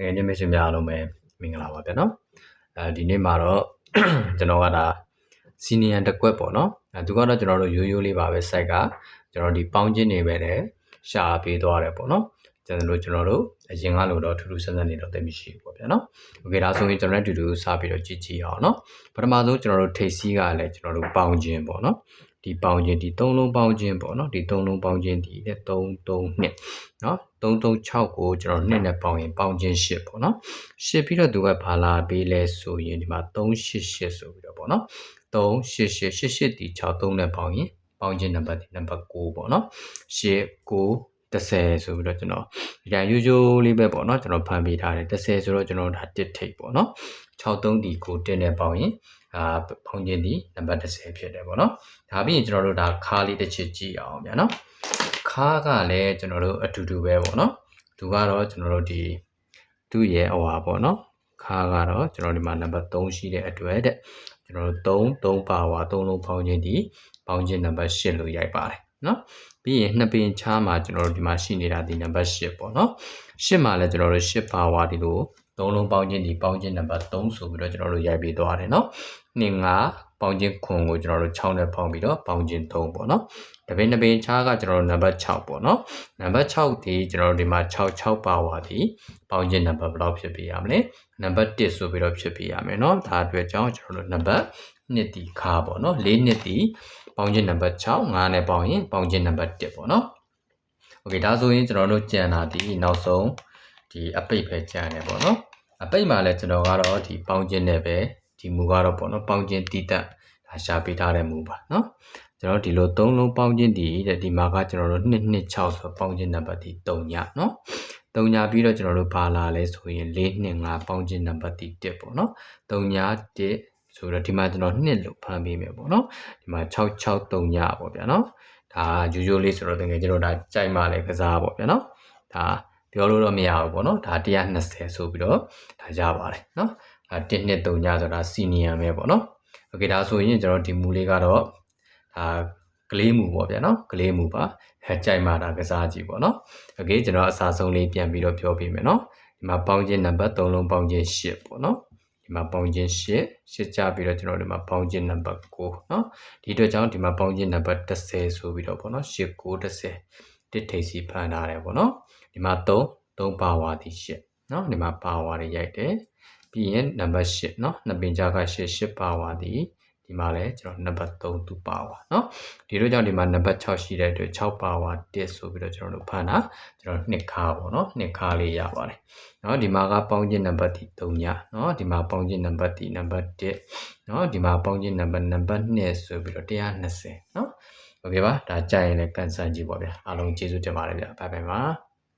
ငယ်ချင်းမိတ်ဆွေများအားလုံးပဲမင်္ဂလာပါဗျာနော်အဲဒီနေ့မှာတော့ ကျွန်တော်ကဒါစီနီယံတစ်ကွက်ပေါ့နော်အဲသူကတော့ကျွန်တော်တို့ရိုးရိုးလေးပါပဲ site ကကျွန်တော်ဒီပေါင်းချင်းနေပဲတဲ့ရှာပေးသွားတယ်ပေါ့နော်ကျွန်တော်တို့ကျွန်တော်တို့အရင်ကလို့တော့ထူးထူးဆန်းဆန်းနေတော့သိမရှိဘူးပေါ့ဗျာနော်โอเคဒါဆိုရင်ကျွန်တော်တို့အတူတူစပြီးတော့ကြည့်ကြည့်အောင်နော်ပထမဆုံးကျွန်တော်တို့ထိပ်စီးကလည်းကျွန်တော်တို့ပေါင်းချင်းပေါ့နော် ဒီပေါင်းခြင်းဒီ၃လုံးပေါင်းခြင်းပေါ့နော်ဒီ၃လုံးပေါင်းခြင်းဒီ3 3 2နော်336ကိုကျွန်တော်2နဲ့ပေါင်းရင်ပေါင်းခြင်း8ပေါ့နော်8ပြီးတော့သူကဘာလာပေးလဲဆိုရင်ဒီမှာ388ဆိုပြီးတော့ပေါ့နော်388 88ဒီ6 3နဲ့ပေါင်းရင်ပေါင်းခြင်းနံပါတ်ဒီနံပါတ်6ပေါ့နော်8 9 30ဆိုပြီးတော့ကျွန်တော်ဒီတိုင်းရိုးရိုးလေးပဲပေါ့နော်ကျွန်တော်ဖန်ပေးထားတယ်30ဆိုတော့ကျွန်တော်ဒါတစ်ထိပ်ပေါ့နော်63ဒီကို1နဲ့ပေါင်းရင်အာပေါင်းခြင်းဒီနံပါတ်30ဖြစ်တယ်ပေါ့နော်ဒါပြီးရင်ကျွန်တော်တို့ဒါခါးလေးတစ်ချက်ကြည့်အောင်ဗျာနော်ခါးကလည်းကျွန်တော်တို့အတူတူပဲပေါ့နော်သူကတော့ကျွန်တော်တို့ဒီသူ့ရဲ့အဝါပေါ့နော်ခါးကတော့ကျွန်တော်ဒီမှာနံပါတ်3ရှိတဲ့အတွက်တဲ့ကျွန်တော်တို့3 3ပါဝါ3လုံးပေါင်းခြင်းဒီပေါင်းခြင်းနံပါတ်8လို့ရိုက်ပါတယ် နော်ပြီးရင်နှစ်ပင်ချားမှာကျွန်တော်တို့ဒီမှာရှိနေတာဒီနံပါတ်8ပေါ့နော်8မှာလည်းကျွန်တော်တို့8ပါဝါဒီလိုသုံးလုံးပေါင်းခြင်းဒီပေါင်းခြင်းနံပါတ်3ဆိုပြီးတော့ကျွန်တော်တို့ရိုက်ပြီးသွားတယ်နော်2 5ပေါင်းခြင်းခွန်ကိုကျွန်တော်တို့6နဲ့ပေါင်းပြီးတော့ပေါင်းခြင်း3ပေါ့နော်တပင်နှစ်ပင်ချားကကျွန်တော်တို့နံပါတ်6ပေါ့နော်နံပါတ်6ဒီကျွန်တော်တို့ဒီမှာ6 6ပါဝါဒီပေါင်းခြင်းနံပါတ်ဘယ်လောက်ဖြစ်ပြရမလဲနံပါတ်1ဆိုပြီးတော့ဖြစ်ပြရမယ်နော်ဒါအတွက်ကြောင့်ကျွန်တော်တို့နံပါတ် 2ဒီခါပေါ့เนาะ4နှစ်ဒီပေါင်းခြင်းနံပါတ်6 5နဲ့ပေါင်းရင်ပေါင်းခြင်းနံပါတ်1ပေါ့เนาะโอเคဒါဆိုရင်ကျွန်တော်တို့ကြံတာဒီနောက်ဆုံးဒီအပိတ်ပဲကြံတယ်ပေါ့နော်အပိတ်မှာလည်းကျွန်တော်ကတော့ဒီပေါင်းခြင်းနဲ့ပဲဒီမူကတော့ပေါ့နော်ပေါင်းခြင်းတိတက်ဒါရှာပေးထားတဲ့မူပါနော်ကျွန်တော်ဒီလို၃လုံးပေါင်းခြင်းဒီတဲ့ဒီမှာကကျွန်တော်တို့226ဆိုပေါင်းခြင်းနံပါတ်ဒီ3ညနော်3ညပြီးတော့ကျွန်တော်တို့ဘာလာလဲဆိုရင်4 2 5ပေါင်းခြင်းနံပါတ်ဒီ1ပေါ့နော်3ည1 ဆိုတော့ဒီမှာကျွန်တော်2လို့ဖမ်းပေးမယ်ပေါ့နော်ဒီမှာ663ညပေါ့ဗျာနော်ဒါရိုးရိုးလေးဆိုတော့တကယ်ကျွန်တော်ဒါကြိုက်မှလည်းကစားပေါ့ဗျာနော်ဒါပြောလို့တော့မရဘူးပေါ့နော်ဒါ120ဆိုပြီးတော့ဒါရပါတယ်နော်ဒါ1နှစ်3ညဆိုတာစီနီယံပဲပေါ့နော်โอเคဒါဆိုရင်ကျွန်တော်ဒီမူလေးကတော့ဒါကလေးမူပေါ့ဗျာနော်ကလေးမူပါအဲကြိုက်မှတာကစားကြည့်ပေါ့နော်โอเคကျွန်တော်အစားဆုံးလေးပြန်ပြီးတော့ပြောပြမယ်နော်ဒီမှာပေါင်းခြင်းနံပါတ်3လုံးပေါင်းခြင်း8ပေါ့နော် ဒီမှာပေါင်းခြင်း8 8ကြပြီးတော့ကျွန်တော်ဒီမှာပေါင်းခြင်းနံပါတ်9เนาะဒီအတွက်ကြောင့်ဒီမှာပေါင်းခြင်းနံပါတ်10ဆိုပြီးတော့ပေါ့နော်8 9 10တစ်ထိပ်စီဖန်ထားတယ်ပေါ့နော်ဒီမှာ3 3ပါဝါဒီ8เนาะဒီမှာပါဝါတွေရိုက်တယ်ပြီးရင်နံပါတ်8เนาะနှစ်ပင်ကြားက8 8ပါဝါဒီ ဒီမှာလည်းကျွန်တော်နံပါတ်3သူပါဝါเนาะဒီလိုကြောင့်ဒီမှာနံပါတ်6ရှိတဲ့အတွက်6ပါဝါ1ဆိုပြီးတော့ကျွန်တော်တို့ဖန်တာကျွန်တော်နှစ်ခါပေါ့เนาะနှစ်ခါလေးရပါတယ်เนาะဒီမှာကပေါင်းခြင်းနံပါတ်ဒီ3ညเนาะဒီမှာပေါင်းခြင်းနံပါတ်ဒီနံပါတ်1เนาะဒီမှာပေါင်းခြင်းနံပါတ်နံပါတ်2ဆိုပြီးတော့120เนาะโอเคပါဒါကြိုက်ရင်လည်းကန်ဆယ်ကြည့်ပါဗျာအားလုံးကျေးဇူးတင်ပါတယ်ဗျာဘိုင်ဘိုင်ပါ